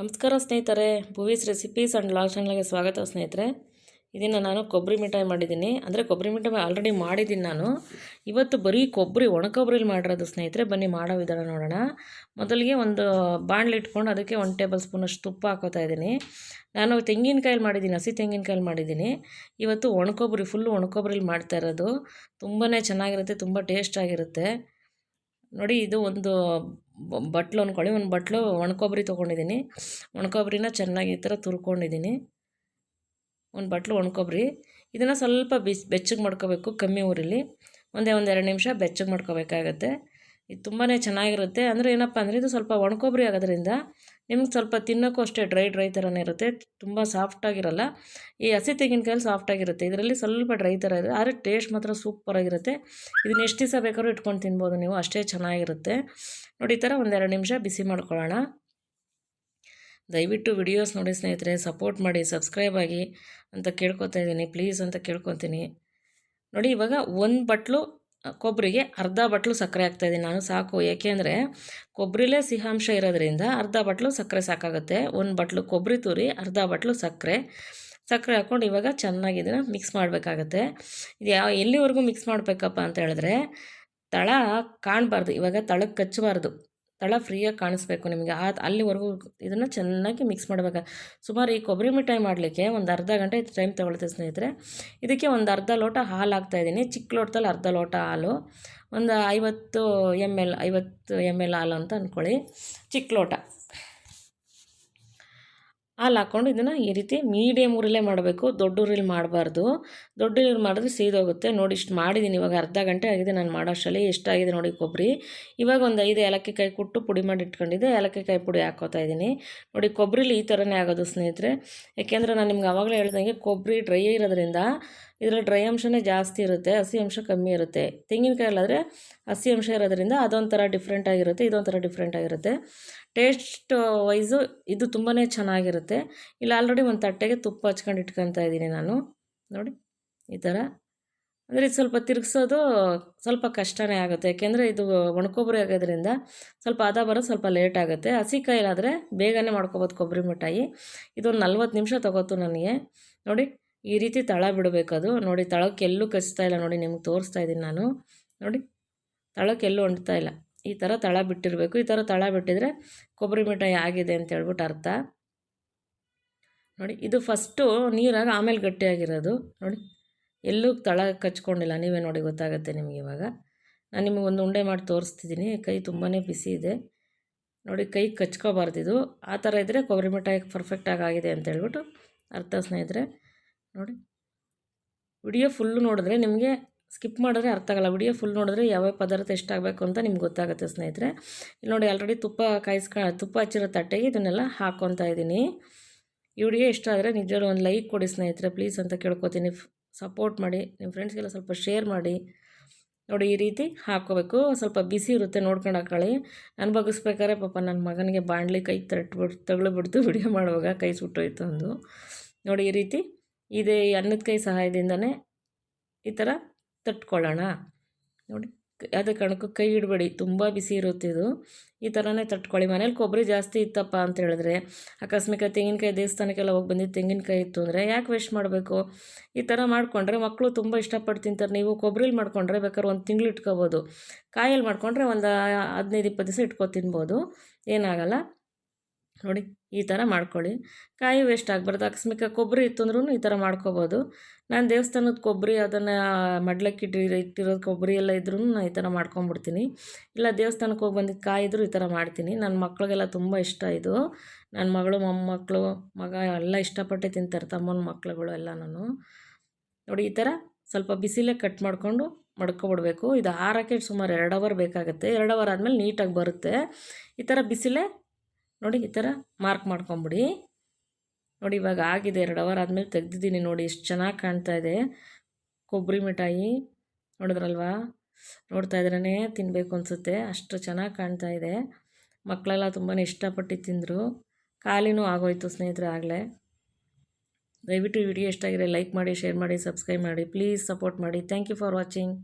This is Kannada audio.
ನಮಸ್ಕಾರ ಸ್ನೇಹಿತರೆ, ಭೂವೀಸ್ ರೆಸಿಪೀಸ್ ಆ್ಯಂಡ್ ಲಾಗ್ ಚಾನಲ್ಗೆ ಸ್ವಾಗತ ಸ್ನೇಹಿತರೆ. ಇದನ್ನು ನಾನು ಕೊಬ್ಬರಿ ಮಿಠಾಯಿ ಮಾಡಿದ್ದೀನಿ. ಅಂದರೆ ಕೊಬ್ಬರಿ ಮಿಠಾಯಿ ಆಲ್ರೆಡಿ ಮಾಡಿದ್ದೀನಿ ನಾನು. ಇವತ್ತು ಬರೀ ಕೊಬ್ಬರಿ ಒಣ ಕೊಬ್ಬರಿಲಿ ಮಾಡಿರೋದು ಸ್ನೇಹಿತರೆ. ಬನ್ನಿ, ಮಾಡೋ ವಿಧಾನ ನೋಡೋಣ. ಮೊದಲಿಗೆ ಒಂದು ಬಾಣಲಿ ಇಟ್ಕೊಂಡು ಅದಕ್ಕೆ ಒಂದು ಟೇಬಲ್ ಸ್ಪೂನಷ್ಟು ತುಪ್ಪ ಹಾಕೋತಾ ಇದ್ದೀನಿ. ನಾನು ತೆಂಗಿನಕಾಯಲ್ಲಿ ಮಾಡಿದ್ದೀನಿ, ಹಸಿ ತೆಂಗಿನಕಾಯಲ್ಲಿ ಮಾಡಿದ್ದೀನಿ. ಇವತ್ತು ಒಣ ಕೊಬ್ಬರಿ ಫುಲ್ಲು ಒಣ ಕೊಬ್ಬರಿಲಿ ಮಾಡ್ತಾ ಇರೋದು. ತುಂಬಾ ಚೆನ್ನಾಗಿರುತ್ತೆ, ತುಂಬ ಟೇಸ್ಟಾಗಿರುತ್ತೆ ನೋಡಿ ಇದು ಒಂದು ಬಟ್ಲು ಅಂದ್ಕೊಳ್ಳಿ ಒಂದು ಬಟ್ಲು ಒಣಕೊಬ್ಬರಿ ತೊಗೊಂಡಿದ್ದೀನಿ. ಒಣಕೊಬ್ಬರಿನ ಚೆನ್ನಾಗಿ ಈ ಥರ ತುರ್ಕೊಂಡಿದ್ದೀನಿ. ಒಂದು ಬಟ್ಲು ಒಣಕೊಬ್ಬರಿ. ಇದನ್ನು ಸ್ವಲ್ಪ ಬಿಸಿ, ಬೆಚ್ಚಗೆ ಮಾಡ್ಕೋಬೇಕು ಕಮ್ಮಿ ಊರಲ್ಲಿ. ಒಂದೇ ಒಂದು ಎರಡು ನಿಮಿಷ ಬೆಚ್ಚಗೆ ಮಾಡ್ಕೋಬೇಕಾಗತ್ತೆ. ಇದು ತುಂಬಾ ಚೆನ್ನಾಗಿರುತ್ತೆ. ಅಂದರೆ ಏನಪ್ಪ ಅಂದರೆ ಇದು ಸ್ವಲ್ಪ ಒಣಕೊಬ್ಬರಿ ಆಗೋದ್ರಿಂದ ನಿಮ್ಗೆ ಸ್ವಲ್ಪ ತಿನ್ನೋಕ್ಕೂ ಅಷ್ಟೇ ಡ್ರೈ ಡ್ರೈ ಥರನೇ ಇರುತ್ತೆ. ತುಂಬ ಸಾಫ್ಟಾಗಿರಲ್ಲ ಈ ಹಸಿ ತೆಂಗಿನಕಾಯಲ್ಲಿ ಸಾಫ್ಟಾಗಿರುತ್ತೆ ಇದರಲ್ಲಿ ಸ್ವಲ್ಪ ಡ್ರೈ ಥರ ಇದೆ. ಆದರೆ ಟೇಸ್ಟ್ ಮಾತ್ರ ಸೂಪರಾಗಿರುತ್ತೆ ಇದನ್ನ ಎಷ್ಟು ದಿವಸ ಬೇಕಾದ್ರೂ ಇಟ್ಕೊಂಡು ತಿನ್ಬೋದು ನೀವು. ಅಷ್ಟೇ ಚೆನ್ನಾಗಿರುತ್ತೆ. ನೋಡಿ, ಈ ಥರ ಒಂದೆರಡು ನಿಮಿಷ ಬಿಸಿ ಮಾಡ್ಕೊಳ್ಳೋಣ. ದಯವಿಟ್ಟು ವಿಡಿಯೋಸ್ ನೋಡಿ ಸ್ನೇಹಿತರೆ ಸಪೋರ್ಟ್ ಮಾಡಿ ಸಬ್ಸ್ಕ್ರೈಬ್ ಆಗಿ ಅಂತ ಕೇಳ್ಕೊತಾ ಇದ್ದೀನಿ. ಪ್ಲೀಸ್ ಅಂತ ಕೇಳ್ಕೊತೀನಿ. ನೋಡಿ, ಇವಾಗ ಒಂದು ಬಟ್ಲು ಕೊಬ್ಬರಿಗೆ ಅರ್ಧ ಬಟ್ಲು ಸಕ್ಕರೆ ಹಾಕ್ತಾಯಿದ್ದೀನಿ ನಾನು, ಸಾಕು. ಏಕೆಂದರೆ ಕೊಬ್ಬರಿಲೇ ಸಿಹಾಂಶ ಇರೋದ್ರಿಂದ ಅರ್ಧ ಬಟ್ಲು ಸಕ್ಕರೆ ಸಾಕಾಗುತ್ತೆ. ಒಂದು ಬಟ್ಲು ಕೊಬ್ಬರಿ ತುರಿ, ಅರ್ಧ ಬಟ್ಲು ಸಕ್ಕರೆ. ಸಕ್ಕರೆ ಹಾಕ್ಕೊಂಡು ಇವಾಗ ಚೆನ್ನಾಗಿ ಇದನ್ನು ಮಿಕ್ಸ್ ಮಾಡಬೇಕಾಗತ್ತೆ. ಇದು ಯಾವ, ಎಲ್ಲಿವರೆಗೂ ಮಿಕ್ಸ್ ಮಾಡಬೇಕಪ್ಪ ಅಂತ ಹೇಳಿದ್ರೆ, ತಳ ಕಾಣಬಾರ್ದು. ಇವಾಗ ತಳಕ್ಕೆ ಕಚ್ಚಬಾರ್ದು. ತಳ ಫ್ರೀಯಾಗಿ ಕಾಣಿಸ್ಬೇಕು ನಿಮಗೆ. ಆ ಅಲ್ಲಿವರೆಗೂ ಇದನ್ನು ಚೆನ್ನಾಗಿ ಮಿಕ್ಸ್ ಮಾಡಬೇಕು. ಸುಮಾರು ಈ ಕೊಬ್ಬರಿ ಮಿಠಾಯಿ ಮಾಡಲಿಕ್ಕೆ ಒಂದು ಅರ್ಧ ಗಂಟೆ ಟೈಮ್ ತೊಗೊಳುತ್ತೆ ಸ್ನೇಹಿತರೆ. ಇದಕ್ಕೆ ಒಂದು ಅರ್ಧ ಲೋಟ ಹಾಲು ಹಾಕ್ತಾಯಿದ್ದೀನಿ ಚಿಕ್ಕ ಲೋಟದಲ್ಲಿ ಅರ್ಧ ಲೋಟ ಹಾಲು. ಒಂದು ಐವತ್ತು ಎಂ ಎಲ್ ಐವತ್ತು ಎಂ ಎಲ್ ಹಾಲು ಅಂತ ಅಂದ್ಕೊಳ್ಳಿ ಚಿಕ್ಕ ಲೋಟ. ಹಾಲು ಹಾಕ್ಕೊಂಡು ಇದನ್ನು ಈ ರೀತಿ ಮೀಡಿಯಮ್ ಊರಲ್ಲೇ ಮಾಡಬೇಕು. ದೊಡ್ಡ ಊರಲ್ಲಿ ಮಾಡಬಾರ್ದು. ದೊಡ್ಡ ಊರಲ್ಲಿ ಮಾಡಿದ್ರೆ ಸೀದೋಗುತ್ತೆ. ನೋಡಿ ಇಷ್ಟು ಮಾಡಿದ್ದೀನಿ ಇವಾಗ ಅರ್ಧ ಗಂಟೆ ಆಗಿದೆ ನಾನು ಮಾಡೋ ಅಷ್ಟರಲ್ಲಿ ಎಷ್ಟಾಗಿದೆ ನೋಡಿ ಕೊಬ್ಬರಿ ಇವಾಗ ಒಂದು ಐದು ಏಲಕ್ಕಿ ಕಾಯಿ ಕೊಟ್ಟು ಪುಡಿ ಮಾಡಿ ಇಟ್ಕೊಂಡಿದ್ದೆ. ಏಲಕ್ಕಿ ಕಾಯಿ ಪುಡಿ ಹಾಕೋತಾ ಇದ್ದೀನಿ ನೋಡಿ ಕೊಬ್ಬರಿಲಿ ಈ ಥರನೇ ಆಗೋದು ಸ್ನೇಹಿತರೆ. ಯಾಕೆಂದರೆ ನಾನು ನಿಮ್ಗೆ ಆವಾಗಲೇ ಹೇಳ್ದಂಗೆ ಕೊಬ್ಬರಿ ಡ್ರೈ ಇರೋದ್ರಿಂದ ಇದರಲ್ಲಿ ಡ್ರೈ ಅಂಶನೇ ಜಾಸ್ತಿ ಇರುತ್ತೆ, ಹಸಿ ಅಂಶ ಕಮ್ಮಿ ಇರುತ್ತೆ. ತೆಂಗಿನಕಾಯಲ್ಲಾದರೆ ಹಸಿ ಅಂಶ ಇರೋದ್ರಿಂದ ಅದೊಂಥರ ಡಿಫ್ರೆಂಟ್ ಆಗಿರುತ್ತೆ, ಇದೊಂಥರ ಡಿಫ್ರೆಂಟ್ ಆಗಿರುತ್ತೆ. ಟೇಸ್ಟ್ ವೈಸು ಇದು ತುಂಬಾ ಚೆನ್ನಾಗಿರುತ್ತೆ. ಇಲ್ಲಿ ಆಲ್ರೆಡಿ ಒಂದು ತಟ್ಟೆಗೆ ತುಪ್ಪ ಹಚ್ಕೊಂಡು ಇಟ್ಕೊತಾ ಇದ್ದೀನಿ ನಾನು. ನೋಡಿ, ಈ ಥರ ಅಂದರೆ ಇದು ಸ್ವಲ್ಪ ತಿರುಗಿಸೋದು ಸ್ವಲ್ಪ ಕಷ್ಟನೇ ಆಗುತ್ತೆ. ಯಾಕೆಂದರೆ ಇದು ಒಣಕೊಬ್ಬರಿ ಆಗೋದ್ರಿಂದ ಸ್ವಲ್ಪ ಅದ ಬರೋದು ಸ್ವಲ್ಪ ಲೇಟ್ ಆಗುತ್ತೆ. ಹಸಿ ಕಾಯಿಲಾದರೆ ಬೇಗನೆ ಮಾಡ್ಕೋಬೋದು ಕೊಬ್ಬರಿ ಮಿಠಾಯಿ. ಇದೊಂದು ನಲ್ವತ್ತು ನಿಮಿಷ ತೊಗೋತು ನನಗೆ. ನೋಡಿ ಈ ರೀತಿ ತಳ ಬಿಡಬೇಕದು. ನೋಡಿ ತಳಕ್ಕೆ ಎಲ್ಲೂ ಕಚ್ತಾ ಇಲ್ಲ ನೋಡಿ, ನಿಮ್ಗೆ ತೋರಿಸ್ತಾ ಇದ್ದೀನಿ ನಾನು. ನೋಡಿ ತಳಕ್ಕೆ ಎಲ್ಲೂ ಹೊಂಟ್ತಾ ಇಲ್ಲ. ಈ ಥರ ತಳ ಬಿಟ್ಟಿರಬೇಕು. ಈ ಥರ ತಳ ಬಿಟ್ಟಿದ್ರೆ ಕೊಬ್ಬರಿ ಮಿಠಾಯಿ ಆಗಿದೆ ಅಂತ ಹೇಳ್ಬಿಟ್ಟು ಅರ್ಥ. ನೋಡಿ, ಇದು ಫಸ್ಟು ನೀರಾಗ ಆಮೇಲೆ ಗಟ್ಟಿಯಾಗಿರೋದು. ನೋಡಿ, ಎಲ್ಲೂ ತಳ ಕಚ್ಕೊಂಡಿಲ್ಲ. ನೀವೇ ನೋಡಿ, ಗೊತ್ತಾಗುತ್ತೆ ನಿಮಗೆ ಇವಾಗ. ನಾನು ನಿಮಗೆ ಒಂದು ಉಂಡೆ ಮಾಡಿ ತೋರಿಸ್ತಿದ್ದೀನಿ ಕೈ ತುಂಬಾ ಬಿಸಿ ಇದೆ. ನೋಡಿ, ಕೈ ಕಚ್ಕೋಬಾರ್ದಿದು ಆ ಥರ ಇದ್ದರೆ ಕೊಬ್ಬರಿ ಮಿಠಾಯಿ ಪರ್ಫೆಕ್ಟಾಗಿ ಆಗಿದೆ ಅಂತ ಹೇಳ್ಬಿಟ್ಟು ಅರ್ಥ ಸ್ನೇಹಿತರೆ. ನೋಡಿ. ವಿಡಿಯೋ ಫುಲ್ಲು ನೋಡಿದ್ರೆ ನಿಮಗೆ ಸ್ಕಿಪ್ ಮಾಡಿದ್ರೆ ಅರ್ಥ ಆಗಲ್ಲ. ವಿಡಿಯೋ ಫುಲ್ ನೋಡಿದ್ರೆ ಯಾವ್ಯಾವ ಪದಾರ್ಥ ಎಷ್ಟಾಗಬೇಕು ಅಂತ ನಿಮ್ಗೆ ಗೊತ್ತಾಗುತ್ತೆ ಸ್ನೇಹಿತರೆ. ಇಲ್ಲಿ ನೋಡಿ ಆಲ್ರೆಡಿ ತುಪ್ಪ ಕಾಯಿಸ್ಕ ತುಪ್ಪ ಹಚ್ಚಿರೋ ತಟ್ಟೆಗೆ ಇದನ್ನೆಲ್ಲ ಹಾಕ್ಕೊತಾ ಇದ್ದೀನಿ. ಈ ವಿಡಿಯೋ ಇಷ್ಟ ಆದರೆ ನಿಜವಾಗ್ಲೂ ಒಂದು ಲೈಕ್ ಕೊಡಿ ಸ್ನೇಹಿತರೆ. ಪ್ಲೀಸ್ ಅಂತ ಕೇಳ್ಕೊತೀನಿ. ಸಪೋರ್ಟ್ ಮಾಡಿ. ನಿಮ್ಮ ಫ್ರೆಂಡ್ಸ್ಗೆಲ್ಲ ಸ್ವಲ್ಪ ಶೇರ್ ಮಾಡಿ. ನೋಡಿ ಈ ರೀತಿ ಹಾಕ್ಕೋಬೇಕು ಸ್ವಲ್ಪ ಬಿಸಿ ಇರುತ್ತೆ ನೋಡ್ಕೊಂಡು ಹಾಕೊಳ್ಳಿ. ನಾನು ಬಗ್ಸ್ಬೇಕಾದ್ರೆ ಪಾಪ ನನ್ನ ಮಗನಿಗೆ ಬಾಣಲಿ ಕೈ ತಟ್ಬಿಟ್ಟು ತಗೊಳ್ಬಿಡ್ತು. ವಿಡಿಯೋ ಮಾಡುವಾಗ ಕೈ ಸುಟ್ಟೋಯ್ತು ಅಂದು. ನೋಡಿ ಈ ರೀತಿ ಇದೇ ಅನ್ನದ ಕೈ ಸಹಾಯದಿಂದನೇ ಈ ಥರ ತಟ್ಕೊಳ್ಳೋಣ. ನೋಡಿ ಯಾವುದೇ ಕಾರಣಕ್ಕೂ ಕೈ ಇಡಬೇಡಿ, ತುಂಬ ಬಿಸಿ ಇರುತ್ತೆ ಇದು. ಈ ಥರನೇ ತಟ್ಕೊಳ್ಳಿ. ಮನೇಲಿ ಕೊಬ್ಬರಿ ಜಾಸ್ತಿ ಇತ್ತಪ್ಪ ಅಂತ ಹೇಳಿದ್ರೆ, ಆಕಸ್ಮಿಕ ತೆಂಗಿನಕಾಯಿ ದೇವಸ್ಥಾನಕ್ಕೆಲ್ಲ ಹೋಗಿ ಬಂದಿದ್ದು ತೆಂಗಿನಕಾಯಿ ಇತ್ತು ಅಂದರೆ ಯಾಕೆ ವೇಸ್ಟ್ ಮಾಡಬೇಕು? ಈ ಥರ ಮಾಡಿಕೊಂಡ್ರೆ ಮಕ್ಕಳು ತುಂಬ ಇಷ್ಟಪಟ್ಟು ತಿಂತಾರೆ. ನೀವು ಕೊಬ್ಬರಿಲಿ ಮಾಡ್ಕೊಂಡ್ರೆ ಬೇಕಾದ್ರೆ ಒಂದು ತಿಂಗಳು ಇಟ್ಕೋಬೋದು. ಕಾಯಲ್ಲಿ ಮಾಡಿಕೊಂಡ್ರೆ ಒಂದು ಹದಿನೈದು, ಇಪ್ಪತ್ತು ದಿವಸ ಇಟ್ಕೊ ತಿನ್ಬೋದು. ಏನಾಗಲ್ಲ. ನೋಡಿ, ಈ ಥರ ಮಾಡ್ಕೊಳ್ಳಿ. ಕಾಯಿ ವೇಸ್ಟ್ ಆಗಬಾರ್ದು. ಆಕಸ್ಮಿಕ ಕೊಬ್ಬರಿ ಇತ್ತು ಅಂದ್ರೂ ಈ ಥರ ಮಾಡ್ಕೋಬೋದು. ನಾನು ದೇವಸ್ಥಾನದ ಕೊಬ್ಬರಿ ಅದನ್ನು ಮಡ್ಲಕ್ಕೆ ಇಟ್ಟಿರೋದು ಕೊಬ್ಬರಿ ಎಲ್ಲ ಇದ್ರೂ ನಾನು ಈ ಥರ ಮಾಡ್ಕೊಂಬಿಡ್ತೀನಿ. ಇಲ್ಲ ದೇವಸ್ಥಾನಕ್ಕೆ ಹೋಗಿ ಬಂದಿದ್ದು ಕಾಯಿ ಇದ್ರೂ ಈ ಥರ ಮಾಡ್ತೀನಿ. ನನ್ನ ಮಕ್ಳಿಗೆಲ್ಲ ತುಂಬ ಇಷ್ಟ ಇದು. ನನ್ನ ಮಗಳು ಮೊಮ್ಮಕ್ಕಳು ಮಗ ಎಲ್ಲ ಇಷ್ಟಪಟ್ಟೆ ತಿಂತಾರೆ ತಮ್ಮನ ಮಕ್ಳುಗಳು ಎಲ್ಲ ನಾನು ನೋಡಿ, ಈ ಥರ ಸ್ವಲ್ಪ ಬಿಸಿಲೇ ಕಟ್ ಮಾಡಿಕೊಂಡು ಮಡ್ಕೊಬಿಡ್ಬೇಕು. ಇದು ಆರಕ್ಕೆ ಸುಮಾರು ಎರಡು ಅವರ್ ಬೇಕಾಗುತ್ತೆ. ಎರಡು ಅವರ್ ಆದಮೇಲೆ ನೀಟಾಗಿ ಬರುತ್ತೆ. ಈ ಥರ ಬಿಸಿಲೇ ನೋಡಿ, ಈ ಥರ ಮಾರ್ಕ್ ಮಾಡ್ಕೊಂಬಿಡಿ. ನೋಡಿ, ಇವಾಗ ಆಗಿದೆ, ಎರಡು ಅವರ್ ಆದಮೇಲೆ ತೆಗ್ದಿದ್ದೀನಿ ನೋಡಿ, ಎಷ್ಟು ಚೆನ್ನಾಗಿ ಕಾಣ್ತಾ ಇದೆ. ಕೊಬ್ಬರಿ ಮಿಠಾಯಿ, ನೋಡಿದ್ರಲ್ವಾ? ನೋಡ್ತಾ ಇದ್ರೇ ತಿನ್ನಬೇಕು ಅನಿಸುತ್ತೆ. ಅಷ್ಟು ಚೆನ್ನಾಗಿ ಕಾಣ್ತಾ ಇದೆ. ಮಕ್ಕಳೆಲ್ಲ ತುಂಬಾ ಇಷ್ಟಪಟ್ಟು ತಿಂದರು. ಖಾಲಿನೂ ಆಗೋಯ್ತು ಸ್ನೇಹಿತರೆ ಆಗಲೇ. ದಯವಿಟ್ಟು ವಿಡಿಯೋ ಇಷ್ಟ ಆಗಿದೆ ಲೈಕ್ ಮಾಡಿ ಶೇರ್ ಮಾಡಿ ಸಬ್ಸ್ಕ್ರೈಬ್ ಮಾಡಿ. ಪ್ಲೀಸ್ ಸಪೋರ್ಟ್ ಮಾಡಿ. Thank you for watching